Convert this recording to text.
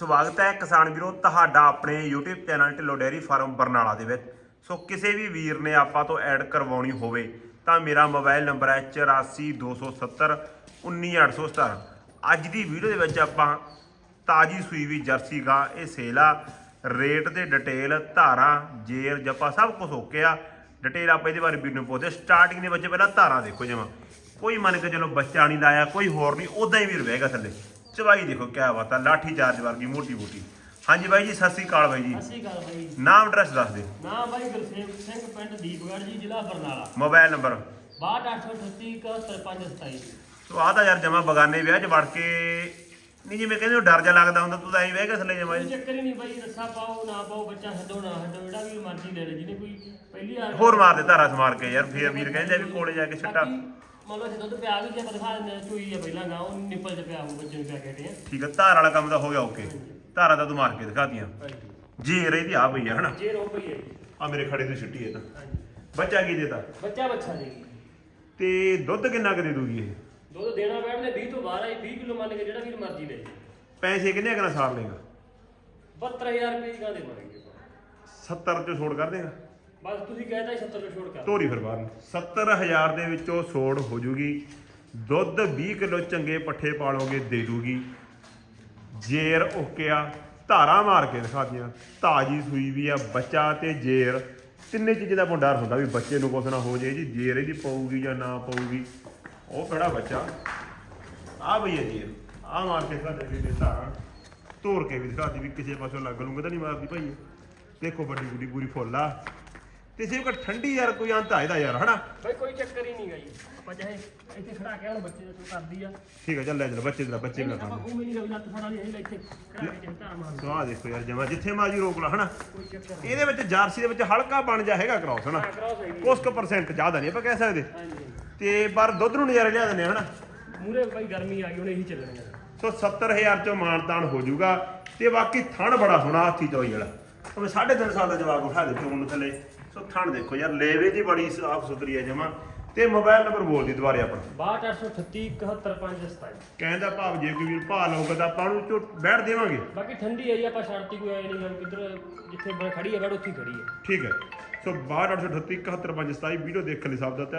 ਸਵਾਗਤ ਹੈ ਕਿਸਾਨ ਵੀਰੋ ਤੁਹਾਡਾ ਆਪਣੇ YouTube channel Dhillon dairy farm Barnala ਦੇ ਵਿੱਚ। ਸੋ ਕਿਸੇ ਵੀ ਵੀਰ ਨੇ ਆਪਾਂ ਤੋਂ ਐਡ ਕਰਵਾਉਣੀ ਹੋਵੇ ਤਾਂ ਮੇਰਾ ਮੋਬਾਈਲ ਨੰਬਰ ਹੈ 8427 19817 ਅੱਜ ਦੀ ਵੀਡੀਓ ਦੇ ਵਿੱਚ ਆਪਾਂ ਤਾਜੀ ਸੂਈ ਵੀ ਜਰਸੀ ਗਾਂ ਇਹ ਸੇਲ ਆ ਰੇਟ ਦੇ ਡਿਟੇਲ, ਧਾਰਾਂ ਜੇਰ ਜੱਪਾ ਸਭ ਕੁਝ ਓਕੇ ਆ, ਡਿਟੇਲ ਆਪਾਂ ਇਹਦੇ ਬਾਰੇ ਵੀਡੀਓ ਨੂੰ ਪੁੱਛਦੇ ਸਟਾਰਟਿੰਗ ਦੇ ਵਿੱਚ ਪਹਿਲਾਂ ਧਾਰਾਂ ਦੇਖੋ ਜਮਾ। ਕੋਈ ਮੰਨ ਕੇ ਚਲੋ ਬੱਚਾ ਨਹੀਂ ਲਾਇਆ, ਕੋਈ ਹੋਰ ਨਹੀਂ ਉਦਾਂ ਹੀ ਵੀਰ ਰਹੇਗਾ ਥੱਲੇ। ਚਵਾਈ ਦੇਖੋ ਕਿਆ ਬਾਤ ਆ ਲਾਠੀ ਚਾਰਜ ਵਰਗੀ ਮੋਟੀ ਮੋਟੀ ਹਾਂਜੀ ਬਾਈ ਜੀ ਸਤਿ ਸ੍ਰੀ ਅਕਾਲ ਬਾਈ ਜੀ। ਅਸੀਂ ਗੱਲ ਬਾਈ ਨਾਮ ਐਡਰੈਸ ਦੱਸ ਦਿਓ। ਨਾ ਬਾਈ ਗੁਰਸੇਵ ਸਿੰਘ ਪਿੰਡ ਦੀਪਗੜ੍ਹ ਜੀ ਜ਼ਿਲ੍ਹਾ ਬਰਨਾਲਾ। Mobile number. 6283371527 ਸੋ ਆਹ ਤਾਂ ਯਾਰ ਜਮਾ ਬਗਾਨੇ ਵਿਆਹ 'ਚ ਵੜ ਕੇ। ਨਹੀਂ ਜਿਵੇਂ ਕਹਿੰਦੇ ਉਹ ਡਰ ਜਾ ਲੱਗਦਾ ਹੁੰਦਾ ਤੂੰ ਤਾਂ ਐਂ ਬਹਿ ਕੇ ਥੱਲੇ ਜਮਾ ਕੋਈ ਚੱਕਰ ਹੀ ਨਹੀਂ ਬਾਈ ਰੱਸਾ ਪਾਓ ਨਾ ਪਾਓ ਬੱਚਾ ਛੱਡੋ ਨਾ ਛੱਡੋ ਜਿਹੜਾ ਵੀ ਮਰਜ਼ੀ ਲੈ ਲੈ ਜਿਹਨੇ ਕੋਈ ਪਹਿਲੀ ਵਾਰ ਹੋਰ ਮਾਰ ਦੇ ਧਾਰਾ ਸਮਾਰ ਕੇ ਯਾਰ ਫੇਰ ਵੀਰ ਕਹਿੰਦੇ ਆ ਵੀ ਕੋਲੇ ਜਾ ਕੇ ਛੱਟਾ। ਬਾਕੀ ਮੰਨ ਲਓ ਜੇ ਦੁੱਧ ਪਿਆ ਵੀ ਜੇ ਆਪਾਂ ਦਿਖਾ ਦਿੰਦੇ ਹਾਂ, ਚੋਈ ਆ ਪਹਿਲਾਂ ਗਾ ਉਹ ਨਿੱਪਲ ਚ ਪਿਆ ਹੋਊ ਬੱਚੇ ਨੂੰ ਪਿਆ ਕੇ ਹਟੇ ਆ। ਠੀਕ ਹੈ ਧਾਰ ਵਾਲਾ ਕੰਮ ਤਾਂ ਹੋ ਗਿਆ ਓਕੇ। ਧਾਰਾ ਤਾਂ ਤੂੰ ਮਾਰ ਕੇ ਦਿਖਾਤੀਆਂ। ਹਾਂਜੀ। ਜੀ ਇਹਦੀ ਆ ਪਈ ਆ ਹਨਾ? ਜੇ ਰੋ ਪਈ ਹੈ ਜੀ। ਆ ਮੇਰੇ ਖੜੇ ਤੋਂ ਛੁੱਟੀ ਹੈ ਤਾਂ। ਹਾਂਜੀ। ਬੱਚਾ ਕੀ ਦੇਤਾ? ਬੱਚਾ ਬੱਚਾ ਜੀ। ਤੇ ਦੁੱਧ ਕਿੰਨਾ ਕੁ ਦੇ ਦੂਗੀ ਇਹ? ਦੁੱਧ ਦੇਣਾ ਬੈਠਦੇ 20 ਤੋਂ ਬਾਹਰ ਆਈ 20 ਕਿਲੋ ਮੰਨ ਕੇ ਜਿਹੜਾ ਵੀ ਮਰਜ਼ੀ ਜੇ ਪੈਸੇ ਕਿੰਨੇ ਕਿੰਨਾ ਸਾਰ ਲੇਗਾ 72000 ਰੁਪਏ ਦੀ ਗਾਂ ਦੇਵਾਂਗੇ 70 ਚ ਛੋੜ ਕਰ ਦੇਗਾ। ਬਸ ਤੁਸੀਂ ਕਹਿਤਾ 70 ਰੁਪਏ ਛੋੜ ਕਰ। ਤੋਰੀ ਫਿਰ ਬਾਹਰ ਨੂੰ। 70000 ਦੇ ਵਿੱਚੋਂ ਸੋੜ ਹੋ ਜੂਗੀ। ਦੁੱਧ 20 ਕਿਲੋ ਚੰਗੇ ਪੱਠੇ ਪਾਲੋਗੇ, ਦੇ ਦੂਗੀ। ਜੇਰ ਓਕਿਆ, ਧਾਰਾ ਮਾਰ ਕੇ ਦਿਖਾਤੀਆਂ ਤਾਜੀ ਸੂਈ ਵੀ ਆ, ਬੱਚਾ ਤੇ ਜੇਰ। ਤਿੰਨੇ ਚੀਜ਼ਾਂ ਦਾ ਭੰਡਾਰ ਹੁੰਦਾ ਵੀ ਬੱਚੇ ਨੂੰ ਕੁਛ ਨਾ ਹੋ ਜੇ ਜੀ, ਜੇਰ ਇਹਦੀ ਪਊਗੀ ਜਾਂ ਨਾ ਪਊਗੀ। ਉਹ ਕਿਹੜਾ ਬੱਚਾ? ਆ ਬਈ ਹੈ ਜੇਰ। ਆ ਮਾਰ ਕੇ ਦਿਖਾ ਦੇ ਦੇ ਧਾਰਾ। ਤੋੜ ਕੇ ਵੀ ਦਿਖਾਤੀ ਵੀ ਕਿਸੇ ਪਾਸੋਂ ਲੱਗ ਲੂੰਗਾ ਤਾਂ ਨਹੀਂ ਮਾਰਦੀ ਭਾਈ ਇਹ। ਦੇਖੋ ਵੱਡੀ ਗੁੱਡੀ ਪੂਰੀ ਫੁੱਲ ਆ। ਤੇ ਕੋਈ ਠੰਡੀ ਯਾਰ ਕੋਈ ਅੰਤ ਆ ਇਹਦਾ ਯਾਰ ਹਨਾ? ਬਈ ਕੋਈ ਚੱਕਰ ਹੀ ਨਹੀਂ ਗਾ ਜੀ। ਆਪਾਂ ਚਾਹੇ ਇੱਥੇ ਖੜਾ ਕੇ ਹੁਣ ਬੱਚੇ ਦਾ ਤੂੰ ਕਰਦੀ ਆ। ਠੀਕ ਹੈ ਚੱਲ ਲੈ ਜਾ ਬੱਚੇ ਦਾ ਬੱਚੇ ਦਾ ਆਪਾਂ ਘੁੰਮੇ ਨਹੀਂ ਲੱਤ ਫੜਾ ਲਈ ਅਸੀਂ ਇੱਥੇ ਖੜਾ ਕੇ ਧਾਰ ਮਾਰ। ਸੋ ਆਹ ਦੇਖੋ ਯਾਰ ਜਮਾ ਜਿੱਥੇ ਮਾਜੀ ਰੋਕ ਲਾ ਹਨਾ? ਕੋਈ ਚੱਕਰ ਨਹੀਂ ਇਹਦੇ ਵਿੱਚ ਜਰਸੀ ਦੇ ਵਿੱਚ ਹਲਕਾ ਬਣ ਜਾ ਹੈਗਾ ਕ੍ਰਾਸ ਹਨਾ? ਹਾਂ ਕੁਛ ਕੁ ਪਰਸੈਂਟ ਜ਼ਿਆਦਾ ਨਹੀਂ ਆਪਾਂ ਕਹਿ ਸਕਦੇ। ਹਾਂਜੀ। ਤੇ ਪਰ ਦੁੱਧ ਨੂੰ ਨਜ਼ਾਰੇ ਲਿਆ ਦਿੰਦੇ ਆ ਹਨਾ? ਮੂਰੇ ਬਾਈ ਗਰਮੀ ਆ ਗਈ ਹੁਣ ਇਹੀ ਚੱਲਣਗੇ ਸੋ 70000 ਚੋਂ ਮਾਨਤਾਨ ਹੋ ਜਾਊਗਾ ਤੇ ਬਾਕੀ ਥਣ ਬੜਾ ਸੋਹਣਾ ਹਾਥੀ ਚੋਈ ਵਾਲਾ। ਭਾਵੇਂ 3.5 ਸਾਲ ਦਾ ਜਵਾਕ ਉਠਾ ਦੇ ਤੂੰ ਥੱਲੇ। ਸੋ ਥਣ ਦੇਖੋ ਯਾਰ ਲੇਵੇ ਦੀ ਬੜੀ ਸਾਫ਼ ਸੁਥਰੀ ਹੈ ਜਮਾ। ਤੇ ਮੋਬਾਈਲ ਨੰਬਰ ਬੋਲ ਦੀ ਦੁਬਾਰੇ ਆਪਣਾ 62838 71527 ਕਹਿੰਦਾ ਭਾਵ ਜੇ ਕੋਈ ਵੀਰ ਭਾ ਲਊਗਾ ਤਾਂ ਆਪਾਂ ਨੂੰ ਝੋ ਬੈਠ ਦੇਵਾਂਗੇ। ਬਾਕੀ ਠੰਡੀ ਆਈ ਆਪਾਂ ਛੱਡਤੀ ਕੋਈ ਆਈ ਨਹੀਂ ਹੁਣ ਕਿੱਧਰ ਜਿੱਥੇ ਖੜੀ ਹੈ ਬੜ ਉੱਥੇ ਹੀ ਖੜੀ ਹੈ। ਠੀਕ ਹੈ। ਸੋ 6238 71527 ਵੀਡੀਓ ਦੇਖਣ ਲਈ ਸਭ ਦਾ